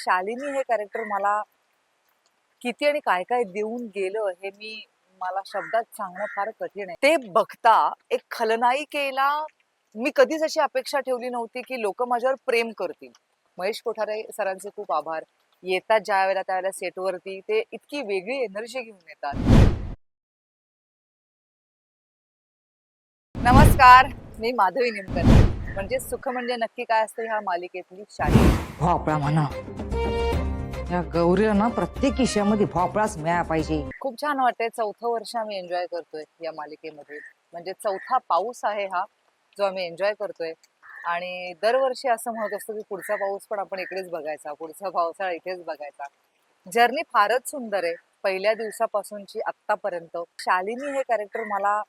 शालिनी हे कॅरेक्टर मला किती आणि काय काय देऊन गेलं हे मी मला शब्दात सांगणं फार कठीण आहे. ते बघता एक खलनायिकेला मी कधीच अशी अपेक्षा ठेवली नव्हती की लोक माझ्यावर प्रेम करतील. महेश कोठारे सरांचे खूप आभार. येतात ज्या वेळेला त्यावेळेला सेटवरती ते इतकी वेगळी एनर्जी घेऊन येतात. नमस्कार मी माधवी निमकर म्हणजे सुख म्हणजे नक्की काय असतं ह्या मालिकेतली शाली भोपळा म्हणा. या गौरीला ना प्रत्येक किशामध्ये भोपळाच मिळाला पाहिजे. खूप छान वाटतंय. चौथं वर्ष आम्ही एन्जॉय करतोय या मालिकेमध्ये. म्हणजे चौथा पाऊस आहे हा जो आम्ही एन्जॉय करतोय. आणि दरवर्षी असं म्हणत असतो की पुढचा पाऊस पण आपण इकडेच बघायचा पुढचा पावसाळा इथेच बघायचा. जर्नी फारच सुंदर आहे. पहिल्या दिवसापासूनची आत्तापर्यंत. शालिनी हे कॅरेक्टर मला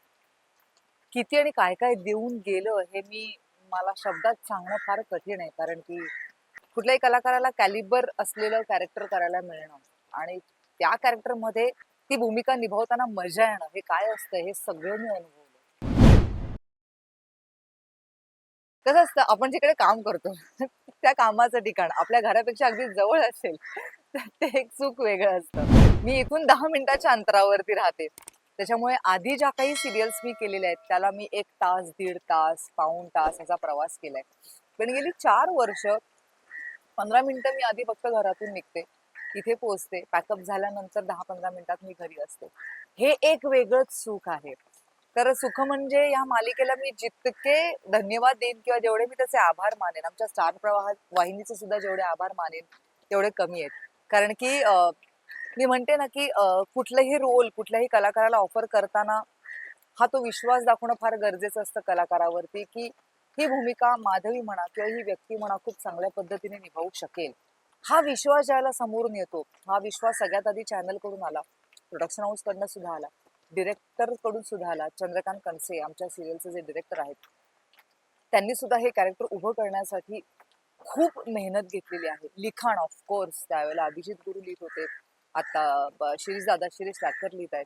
किती आणि काय काय देऊन गेलं हे मी मला शब्दात सांगणं फार कठीण आहे. कारण की कुठल्याही कलाकाराला कॅलिबर असलेलं कॅरेक्टर करायला मिळणं आणि त्या कॅरेक्टरमध्ये ती भूमिका निभावताना मजा येणं हे काय असतं हे सगळं मी अनुभवलं कसं असतं आपण जिकडे काम करतो त्या कामाचं ठिकाण आपल्या घरापेक्षा अगदी जवळ असेल तर ते एक चूक वेगळं असतं. मी इथून दहा मिनिटाच्या अंतरावरती राहते. त्याच्यामुळे आधी ज्या काही सिरियल्स मी केलेल्या आहेत त्याला मी एक तास दीड तास पाऊण तास असा प्रवास केलाय. पण गेली चार वर्ष पंधरा मिनिटं मी आधी फक्त घरातून निघते इथे पोहोचते पॅकअप झाल्यानंतर दहा पंधरा मिनिटात मी घरी असते. हे एक वेगळंच सुख आहे. तर सुख म्हणजे या मालिकेला मी जितके धन्यवाद देईन किंवा जेवढे मी त्याचे आभार मानेन आमच्या स्टार प्रवाह वाहिनीचे सुद्धा जेवढे आभार मानेन तेवढे कमी आहेत. कारण की मी म्हणते ना की कुठलाही रोल कुठल्याही कलाकाराला ऑफर करताना हा तो विश्वास दाखवणं फार गरजेचं असतं कलाकारावरती की ही भूमिका माधवी म्हणा किंवा ही व्यक्ती म्हणा खूप चांगल्या पद्धतीने निभावू शकेल. हा विश्वास ज्याला समोरून येतो हा विश्वास सगळ्यात आधी चॅनलकडून आला प्रोडक्शन हाऊस कडनं सुद्धा आला डिरेक्टरकडून सुद्धा आला चंद्रकांत कणसे आमच्या सिरियलचे जे डिरेक्टर आहेत त्यांनी सुद्धा हे कॅरेक्टर उभं करण्यासाठी खूप मेहनत घेतलेली आहे. लिखाण ऑफकोर्स त्यावेळेला अभिजित गुरु लिहित होते. आता शिरीष दादा शिरीष लाटकर लिहित आहेत.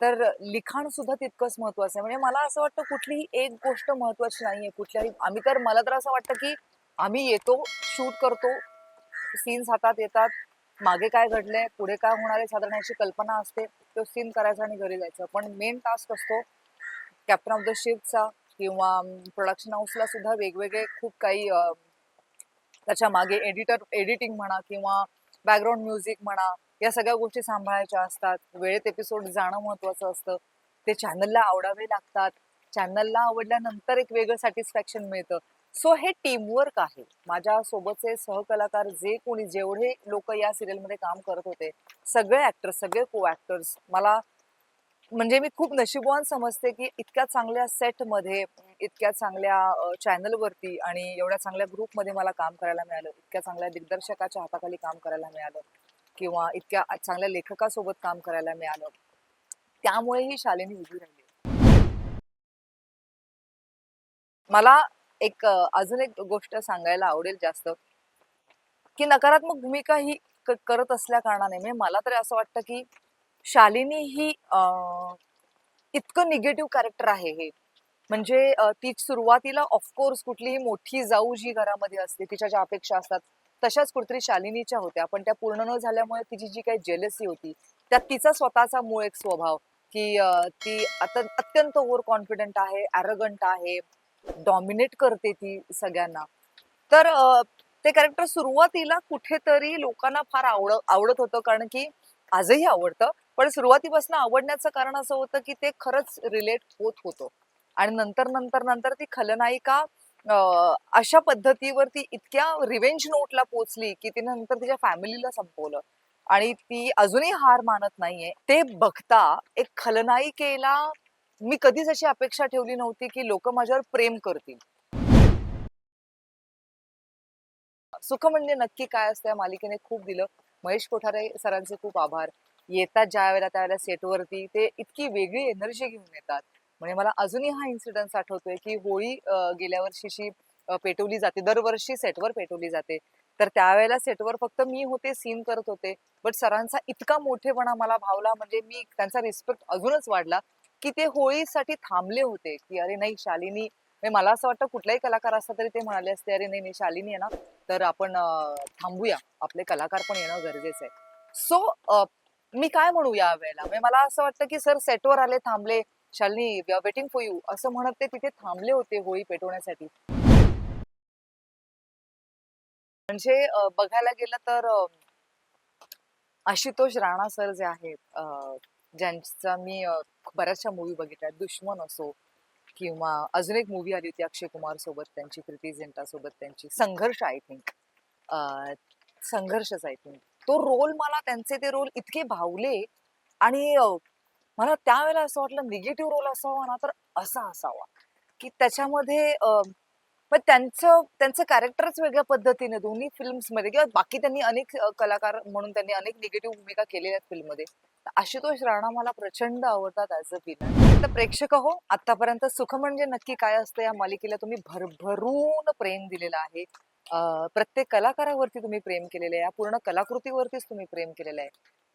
तर लिखाण सुद्धा तितकंच महत्वाचं आहे. म्हणजे मला असं वाटतं कुठलीही एक गोष्ट महत्वाची नाहीये. कुठल्याही आम्ही तर मला तर असं वाटतं की आम्ही येतो शूट करतो सीन्स हातात येतात मागे काय घडलंय पुढे काय होणार आहे साधारण याची कल्पना असते तो सीन करायचा आणि घरी जायचं. पण मेन टास्क असतो कॅप्टन ऑफ द शिपचा किंवा प्रोडक्शन हाऊसला सुद्धा वेगवेगळे खूप काही त्याच्यामागे एडिटर एडिटिंग म्हणा किंवा बॅकग्राऊंड म्युझिक म्हणा या सगळ्या गोष्टी सांभाळायच्या असतात. वेळेत एपिसोड जाणं महत्वाचं असतं. ते चॅनलला आवडावे लागतात. चॅनलला आवडल्यानंतर एक वेगळं सॅटिस्फॅक्शन मिळतं. सो हे टीमवर्क आहे. माझ्या सोबतचे सहकलाकार जे कोणी जेवढे लोक या सिरियलमध्ये काम करत होते सगळे ऍक्टर्स सगळे को ऍक्टर्स मला म्हणजे मी खूप नशिबवान समजते की इतक्या चांगल्या सेटमध्ये इतक्या चांगल्या चॅनलवरती आणि एवढ्या चांगल्या ग्रुपमध्ये मला काम करायला मिळालं. इतक्या चांगल्या दिग्दर्शकाच्या हाताखाली काम करायला मिळालं. किंवा इतक्या चांगल्या लेखकासोबत काम करायला मिळालं. त्यामुळे ही शालिनी उभी राहिली. मला एक अजून एक गोष्ट सांगायला आवडेल जास्त की नकारात्मक भूमिका ही करत असल्या कारणाने म्हणजे मला तरी असं वाटतं की शालिनी ही अं, इतकं निगेटिव्ह कॅरेक्टर आहे हे. म्हणजे ती सुरुवातीला ऑफकोर्स कुठलीही मोठी जाऊ जी घरामध्ये असते तिच्या ज्या अपेक्षा असतात तशाच कुठेतरी शालिनीच्या होत्या. पण त्या पूर्ण न झाल्यामुळे तिची जी काही जेलसी होती त्यात तिचा स्वतःचा मूळ एक स्वभाव की ती आता अत्यंत ओव्हर कॉन्फिडंट आहे ॲरगंट आहे डॉमिनेट करते ती सगळ्यांना. तर ते कॅरेक्टर सुरुवातीला कुठेतरी लोकांना फार आवड आवडत होतं कारण की आजही आवडतं. पण सुरुवातीपासून आवडण्याचं कारण असं होतं की ते खरंच रिलेट होत होतं. आणि नंतर नंतर नंतर ती खलनायिका अशा पद्धतीवरती इतक्या रिवेंज नोटला पोचली की तिने नंतर तिच्या फॅमिलीला संपवलं. आणि ती अजूनही हार मानत नाहीये. ते बघता एक खलनायिकेला मी कधीच अशी अपेक्षा ठेवली नव्हती की लोक माझ्यावर प्रेम करतील. सुख म्हणजे नक्की काय असतं या मालिकेने खूप दिलं. महेश कोठारे सरांचे खूप आभार. येतात ज्या वेळेला त्यावेळेला सेटवरती ते इतकी वेगळी एनर्जी घेऊन येतात. म्हणजे मला अजूनही हा इन्सिडन्स आठवतोय की होळी गेल्या वर्षीची पेटवली जाते. दरवर्षी सेटवर पेटवली जाते. तर त्यावेळेला सेटवर फक्त मी होते सीन करत होते. बट सरांचा इतका मोठेपणा मला भावला म्हणजे मी त्यांचा रिस्पेक्ट अजूनच वाढला की ते होळीसाठी थांबले होते की अरे नाही शालिनी म्हणजे मला असं वाटतं कुठलाही कलाकार असता तरी ते म्हणाले असते अरे नाही नाही शालिनी आहे ना तर आपण थांबूया. आपले कलाकार पण येणं गरजेचं आहे. सो मी काय म्हणू या वेळेला म्हणजे मला असं वाटतं की सर सेटवर आले थांबले Shalini we are waiting for you असं म्हणत ते तिथे थांबले होते होळी पेटवण्यासाठी. म्हणजे बघायला गेलं तर आशुतोष राणा सर जे आहेत ज्यांचा मी बऱ्याचशा मूवी बघितल्या. दुश्मन असो किंवा अजून एक मूवी आली होती अक्षय कुमार सोबत त्यांची प्रीती झिंटा सोबत त्यांची संघर्ष आय थिंक संघर्षच आय थिंक तो रोल मला त्यांचे ते रोल इतके भावले आणि मला त्यावेळेला असं वाटलं निगेटिव्ह रोल असावा ना तर असा असावा. की त्याच्यामध्ये पण त्यांचं त्यांचं कॅरेक्टरच वेगळ्या पद्धतीने दोन्ही फिल्म्समध्ये किंवा बाकी त्यांनी अनेक कलाकार म्हणून त्यांनी अनेक निगेटिव्ह भूमिका केलेल्या आहेत फिल्ममध्ये तर आशुतोष राणा मला प्रचंड आवडतात ॲज अ विलन तर प्रेक्षक हो आतापर्यंत सुख म्हणजे नक्की काय असतं या मालिकेला तुम्ही भरभरून प्रेम दिलेलं आहे. प्रत्येक कलाकारावरती तुम्ही प्रेम केलेलं आहे. या पूर्ण कलाकृतीवरतीच तुम्ही प्रेम केलेलं आहे.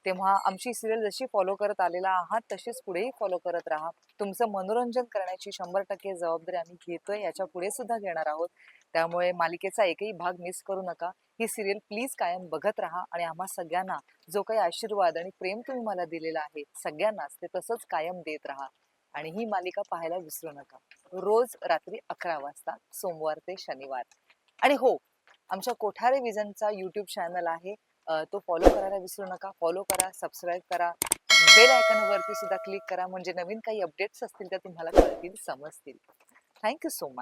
तेव्हा आमची सिरियल जशी फॉलो करत आलेला आहात तशीच पुढेही फॉलो करत राहा. तुमचं मनोरंजन करण्याची शंभर टक्के जबाबदारी आम्ही घेतोय याच्यापुढे सुद्धा घेणार आहोत. त्यामुळे मालिकेचा एकही भाग मिस करू नका. ही सिरियल प्लीज कायम बघत राहा आणि आम्हा सगळ्यांना जो काही आशीर्वाद आणि प्रेम तुम्ही मला दिलेला आहे सगळ्यांनाच ते तसंच कायम देत राहा. आणि ही मालिका पाहायला विसरू नका. रोज रात्री अकरा वाजता सोमवार ते शनिवार. आणि हो आमच्या कोठारे विजनचा युट्यूब चॅनल आहे. तो फॉलो करायला विसरू नका. फॉलो करा सबस्क्राईब करा. बेल आयकॉनवरती सुद्धा क्लिक करा. म्हणजे नवीन काही अपडेट्स असतील त्या तुम्हाला कळतील समजतील. Thank you so much